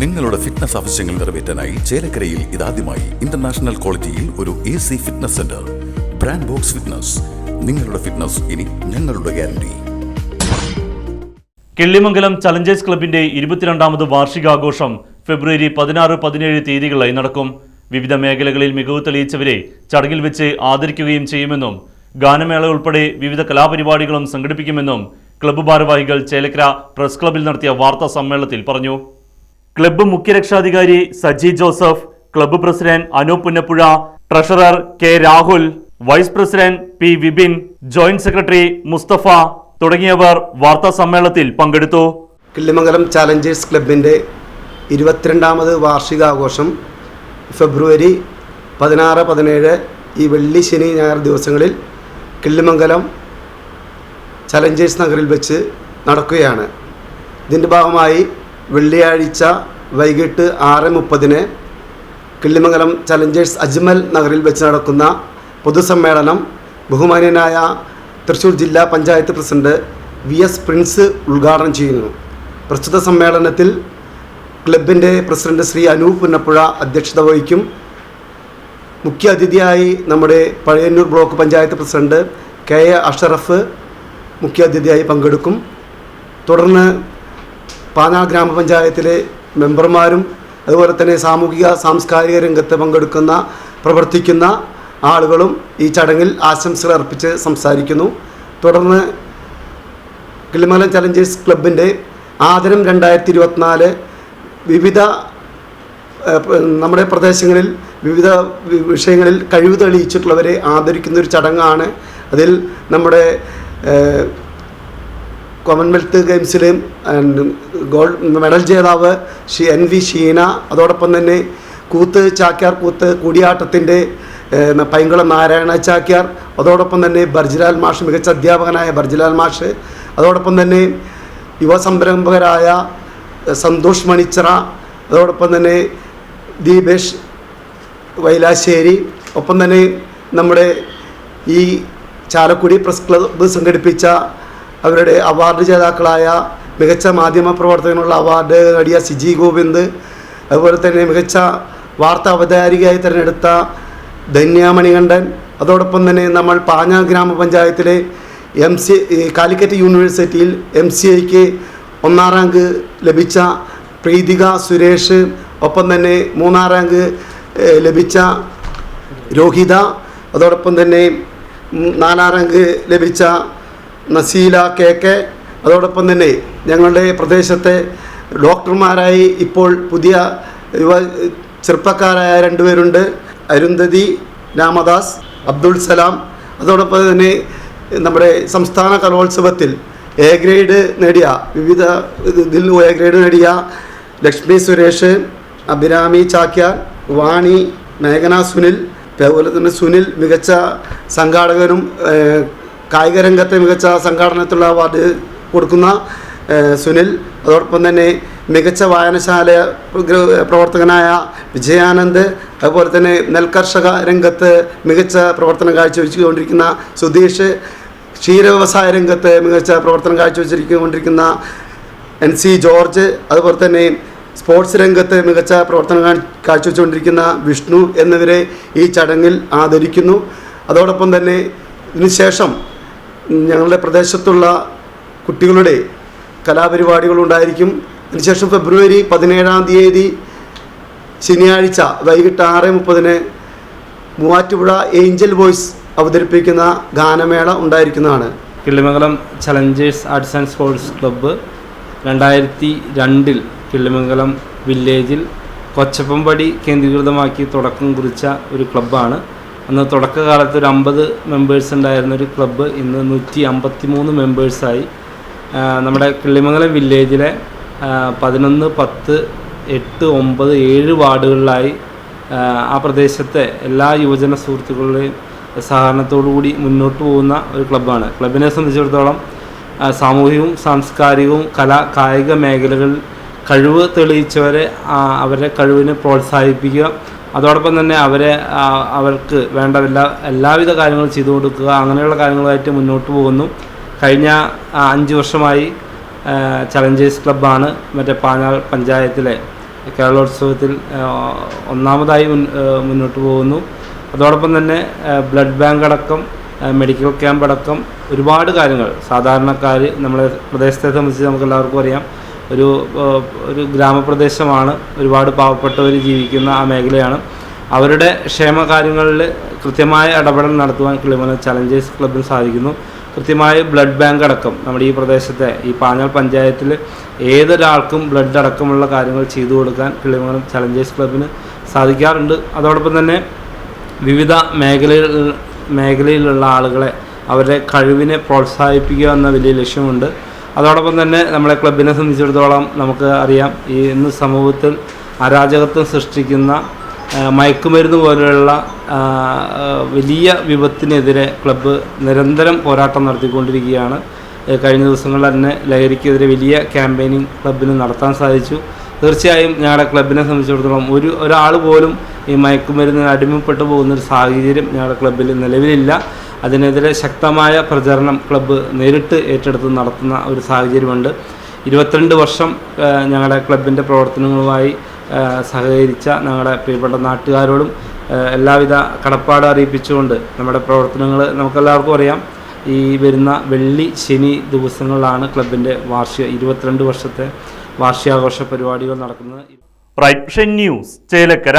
നിങ്ങളുടെ ഫിറ്റ്നസ് ആവശ്യങ്ങൾ നിറവേറ്റാനായി ചേലക്കരയിൽ ഇതാദ്യമായി ഇന്റർനാഷണൽ ക്വാളിറ്റിയിൽ ഒരു A C fitness centre brand box fitness നിങ്ങളുടെ ഫിറ്റ്നസ് ഇനി ഞങ്ങളുടെ ഗ്യാരണ്ടി കിള്ളിമംഗലം ചലഞ്ചേഴ്സ് ക്ലബിന്റെ ഇരുപത്തിരണ്ടാമത് വാർഷികാഘോഷം ഫെബ്രുവരി പതിനാറ് പതിനേഴ് തീയതികളായി നടക്കും. വിവിധ മേഖലകളിൽ മികവ് തെളിയിച്ചവരെ ചടങ്ങിൽ വെച്ച് ആദരിക്കുകയും ചെയ്യുമെന്നും ഗാനമേള ഉൾപ്പെടെ വിവിധ കലാപരിപാടികളും സംഘടിപ്പിക്കുമെന്നും ക്ലബ്ബ് ഭാരവാഹികൾ ചേലക്കര പ്രസ് ക്ലബിൽ നടത്തിയ വാർത്താ സമ്മേളനത്തിൽ പറഞ്ഞു. Club മുഖ്യരക്ഷാധികാരി Saji Joseph club president Anoop Punnappuzha treasurer K Rahul vice president P Vipin joint secretary Mustafa തുടങ്ങിയവർ വാർത്താ സമ്മേളനത്തിൽ പങ്കെടുത്തു. കിള്ളിമംഗലം ചാലഞ്ചേഴ്സ് ക്ലബിന്റെ ഇരുപത്തിരണ്ടാമത് വാർഷികാഘോഷം ഫെബ്രുവരി പതിനാറ് പതിനേഴ് ഈ വെള്ളി ശനി ഞായർ ദിവസങ്ങളിൽ കിള്ളിമംഗലം ചലഞ്ചേഴ്സ് നഗറിൽ വെച്ച് നടക്കുകയാണ്. ഇതിന്റെ ഭാഗമായി വെള്ളിയാഴ്ച വൈകിട്ട് ആറ് മുപ്പതിന് കിള്ളിമംഗലം ചലഞ്ചേഴ്സ് അജ്മൽ നഗറിൽ വെച്ച് നടക്കുന്ന പൊതുസമ്മേളനം ബഹുമാന്യനായ തൃശ്ശൂർ ജില്ലാ panchayat president V S Prince ഉദ്ഘാടനം ചെയ്യുന്നു. പ്രസ്തുത സമ്മേളനത്തിൽ ക്ലബിന്റെ പ്രസിഡന്റ് ശ്രീ അനൂപ് പുന്നപ്പുഴ അധ്യക്ഷത വഹിക്കും. മുഖ്യ അതിഥിയായി നമ്മുടെ Pazhayannur block panchayat president K A Ashraf മുഖ്യ അതിഥിയായി പങ്കെടുക്കും. തുടർന്ന് പാനാ ഗ്രാമപഞ്ചായത്തിലെ മെമ്പർമാരും അതുപോലെ തന്നെ സാമൂഹിക സാംസ്കാരിക രംഗത്ത് പങ്കെടുക്കുന്ന പ്രവർത്തിക്കുന്ന ആളുകളും ഈ ചടങ്ങിൽ ആശംസകൾ അർപ്പിച്ച് സംസാരിക്കുന്നു. തുടർന്ന് കിളിമല ചലഞ്ചേഴ്സ് ക്ലബിന്റെ ആദരം രണ്ടായിരത്തി ഇരുപത്തിനാല് വിവിധ നമ്മുടെ പ്രദേശങ്ങളിൽ വിവിധ വിഷയങ്ങളിൽ കഴിവ് തെളിയിച്ചിട്ടുള്ളവരെ ആദരിക്കുന്ന ഒരു ചടങ്ങാണ്. അതിൽ നമ്മുടെ കോമൺവെൽത്ത് ഗെയിംസിൽ ഗോൾഡ് മെഡൽ ജേതാവ് ഷി എൻ വി ഷീന. അതോടൊപ്പം തന്നെ കൂത്ത് ചാക്യാർ കൂത്ത് കൂടിയാട്ടത്തിന്റെ പൈങ്കുളം നാരായണ ചാക്യാർ. അതോടൊപ്പം തന്നെ ബർജിലാൽ മാഷ് മികച്ച അധ്യാപകനായ ബർജിലാൽ മാഷ്. അതോടൊപ്പം തന്നെ യുവ സംരംഭകരായ സന്തോഷ് മണിച്ചിറ. അതോടൊപ്പം തന്നെ ദീപേഷ് വൈലാശ്ശേരി. ഒപ്പം തന്നെ നമ്മുടെ ഈ ചാലക്കുടി പ്രസ് ക്ലബ്ബ് സംഘടിപ്പിച്ച അവരുടെ അവാർഡ് ജേതാക്കളായ മികച്ച മാധ്യമ പ്രവർത്തകനുള്ള അവാർഡ് നേടിയ സിജി ഗോവിന്ദ് അതുപോലെ തന്നെ മികച്ച വാർത്താ അവതാരികയായി തിരഞ്ഞെടുത്ത ധന്യ മണികണ്ഠൻ അതോടൊപ്പം തന്നെ നമ്മൾ പാഞ്ഞ ഗ്രാമപഞ്ചായത്തിലെ എം സി കാലിക്കറ്റ് യൂണിവേഴ്സിറ്റിയിൽ എം സി ഐക്ക് ഒന്നാം റാങ്ക് ലഭിച്ച പ്രീതിക സുരേഷ് ഒപ്പം തന്നെ മൂന്നാം റാങ്ക് ലഭിച്ച രോഹിത അതോടൊപ്പം തന്നെ നാലാം റാങ്ക് ലഭിച്ച നസീല കെ കെ. അതോടൊപ്പം തന്നെ ഞങ്ങളുടെ പ്രദേശത്തെ ഡോക്ടർമാരായി ഇപ്പോൾ പുതിയ യുവ ചെറുപ്പക്കാരായ രണ്ടുപേരുണ്ട്. അരുന്ധതി രാമദാസ് അബ്ദുൾ സലാം. അതോടൊപ്പം തന്നെ നമ്മുടെ സംസ്ഥാന കലോത്സവത്തിൽ എ ഗ്രേഡ് നേടിയ വിവിധ ഇതിൽ എ ഗ്രേഡ് നേടിയ ലക്ഷ്മി സുരേഷ് അഭിരാമി ചാക്യാർ വാണി മേഘന സുനിൽ അതുപോലെ തന്നെ സുനിൽ മികച്ച സംഘാടകനും കായിക രംഗത്തെ മികച്ച സംഘാടനത്തിലുള്ള അവാർഡ് കൊടുക്കുന്ന സുനിൽ അതോടൊപ്പം തന്നെ മികച്ച വായനശാല പ്രവർത്തകനായ വിജയാനന്ദ് അതുപോലെ തന്നെ നെൽകർഷക രംഗത്ത് മികച്ച പ്രവർത്തനം കാഴ്ചവെച്ചുകൊണ്ടിരിക്കുന്ന സുധീഷ് ക്ഷീര വ്യവസായ രംഗത്ത് മികച്ച പ്രവർത്തനം കാഴ്ചവെച്ചിരിക്കൊണ്ടിരിക്കുന്ന എൻ സി ജോർജ് അതുപോലെ തന്നെ സ്പോർട്സ് രംഗത്ത് മികച്ച പ്രവർത്തനം കാഴ്ചവെച്ചുകൊണ്ടിരിക്കുന്ന വിഷ്ണു എന്നിവരെ ഈ ചടങ്ങിൽ ആദരിക്കുന്നു. അതോടൊപ്പം തന്നെ ഇതിനുശേഷം ഞങ്ങളുടെ പ്രദേശത്തുള്ള കുട്ടികളുടെ കലാപരിപാടികളുണ്ടായിരിക്കും. അതിനുശേഷം ഫെബ്രുവരി പതിനേഴാം തീയതി ശനിയാഴ്ച വൈകിട്ട് ആറ് മുപ്പതിന് മൂവാറ്റുപുഴ ഏഞ്ചൽ വോയിസ് അവതരിപ്പിക്കുന്ന ഗാനമേള ഉണ്ടായിരിക്കുന്നതാണ്. Killimangalam challengers arts and sports club രണ്ടായിരത്തി രണ്ടിൽ കിള്ളിമംഗലം വില്ലേജിൽ കൊച്ചപ്പമ്പടി കേന്ദ്രീകൃതമാക്കി തുടക്കം കുറിച്ച ഒരു ക്ലബ്ബാണ്. അന്ന് തുടക്കകാലത്ത് ഒരു അമ്പത് മെമ്പേഴ്സ് ഉണ്ടായിരുന്ന ഒരു ക്ലബ്ബ് ഇന്ന് നൂറ്റി അമ്പത്തി മൂന്ന് മെമ്പേഴ്സായി നമ്മുടെ കിള്ളിമംഗലം വില്ലേജിലെ പതിനൊന്ന് പത്ത് എട്ട് ഒമ്പത് ഏഴ് വാർഡുകളിലായി ആ, ആ പ്രദേശത്തെ എല്ലാ യുവജന സുഹൃത്തുക്കളുടെയും സഹകരണത്തോടുകൂടി മുന്നോട്ട് പോകുന്ന ഒരു ക്ലബ്ബാണ് ക്ലബിനെ സംബന്ധിച്ചിടത്തോളം സാമൂഹികവും സാംസ്കാരികവും കലാ കായിക മേഖലകളിൽ കഴിവ് തെളിയിച്ചവരെ അവരുടെ കഴിവിനെ പ്രോത്സാഹിപ്പിക്കുക അതോടൊപ്പം തന്നെ അവരെ അവർക്ക് വേണ്ട എല്ലാ എല്ലാവിധ കാര്യങ്ങളും ചെയ്തു കൊടുക്കുക അങ്ങനെയുള്ള കാര്യങ്ങളുമായിട്ട് മുന്നോട്ട് പോകുന്നു. കഴിഞ്ഞ അഞ്ച് വർഷമായി ചലഞ്ചേഴ്സ് ക്ലബ്ബാണ് മറ്റേ പാഞ്ഞാൾ പഞ്ചായത്തിലെ കേരളോത്സവത്തിൽ ഒന്നാമതായി മുന്നോട്ട് പോകുന്നു. അതോടൊപ്പം തന്നെ ബ്ലഡ് ബാങ്ക് അടക്കം മെഡിക്കൽ ക്യാമ്പ് അടക്കം ഒരുപാട് കാര്യങ്ങൾ സാധാരണക്കാർ നമ്മളെ പ്രദേശത്തെ സംബന്ധിച്ച് നമുക്ക് എല്ലാവർക്കും അറിയാം. ഒരു ഒരു ഗ്രാമപ്രദേശമാണ് ഒരുപാട് പാവപ്പെട്ടവർ ജീവിക്കുന്ന ആ മേഖലയാണ്. അവരുടെ ക്ഷേമകാര്യങ്ങളിൽ കൃത്യമായ ഇടപെടൽ നടത്തുവാൻ കിളിമന ചലഞ്ചേഴ്സ് ക്ലബിന് സാധിക്കുന്നു. കൃത്യമായ ബ്ലഡ് ബാങ്ക് അടക്കം നമ്മുടെ ഈ പ്രദേശത്തെ ഈ പാഞ്ഞാൾ പഞ്ചായത്തിൽ ഏതൊരാൾക്കും ബ്ലഡ് അടക്കമുള്ള കാര്യങ്ങൾ ചെയ്തു കൊടുക്കാൻ കിളിമനം ചലഞ്ചേഴ്സ് ക്ലബിന് സാധിക്കാറുണ്ട്. അതോടൊപ്പം തന്നെ വിവിധ മേഖലയിൽ മേഖലയിലുള്ള ആളുകളെ അവരുടെ കഴിവിനെ പ്രോത്സാഹിപ്പിക്കുക എന്ന വലിയ ലക്ഷ്യമുണ്ട്. അതോടൊപ്പം തന്നെ നമ്മളെ ക്ലബിനെ സംബന്ധിച്ചിടത്തോളം നമുക്ക് അറിയാം ഈ ഇന്ന് സമൂഹത്തിൽ അരാജകത്വം സൃഷ്ടിക്കുന്ന മയക്കുമരുന്ന് പോലെയുള്ള വലിയ വിപത്തിനെതിരെ ക്ലബ്ബ് നിരന്തരം പോരാട്ടം നടത്തിക്കൊണ്ടിരിക്കുകയാണ്. കഴിഞ്ഞ ദിവസങ്ങളിൽ തന്നെ ലഹരിക്കെതിരെ വലിയ ക്യാമ്പയിനിങ് ക്ലബിന് നടത്താൻ സാധിച്ചു. തീർച്ചയായും ഞങ്ങളുടെ ക്ലബിനെ സംബന്ധിച്ചിടത്തോളം ഒരു ഒരാൾ പോലും ഈ മയക്കുമരുന്നിന് അടിമപ്പെട്ടു പോകുന്ന ഒരു സാഹചര്യം ഞങ്ങളുടെ ക്ലബ്ബിൽ നിലവിലില്ല. അതിനെതിരെ ശക്തമായ പ്രചരണം ക്ലബ്ബ് നേരിട്ട് ഏറ്റെടുത്ത് നടത്തുന്ന ഒരു സാഹചര്യമുണ്ട്. ഇരുപത്തിരണ്ട് വർഷം ഞങ്ങളുടെ ക്ലബിന്റെ പ്രവർത്തനങ്ങളുമായി സഹകരിച്ച ഞങ്ങളുടെ പ്രിയപ്പെട്ട നാട്ടുകാരോടും എല്ലാവിധ കടപ്പാട് അറിയിപ്പിച്ചുകൊണ്ട് നമ്മുടെ പ്രവർത്തനങ്ങൾ നമുക്കെല്ലാവർക്കും അറിയാം. ഈ വരുന്ന വെള്ളി ശനി ദിവസങ്ങളിലാണ് ക്ലബിന്റെ വാർഷിക ഇരുപത്തിരണ്ട് വർഷത്തെ വാർഷികാഘോഷ പരിപാടികൾ നടക്കുന്നത്. ന്യൂസ് ചേലക്കര.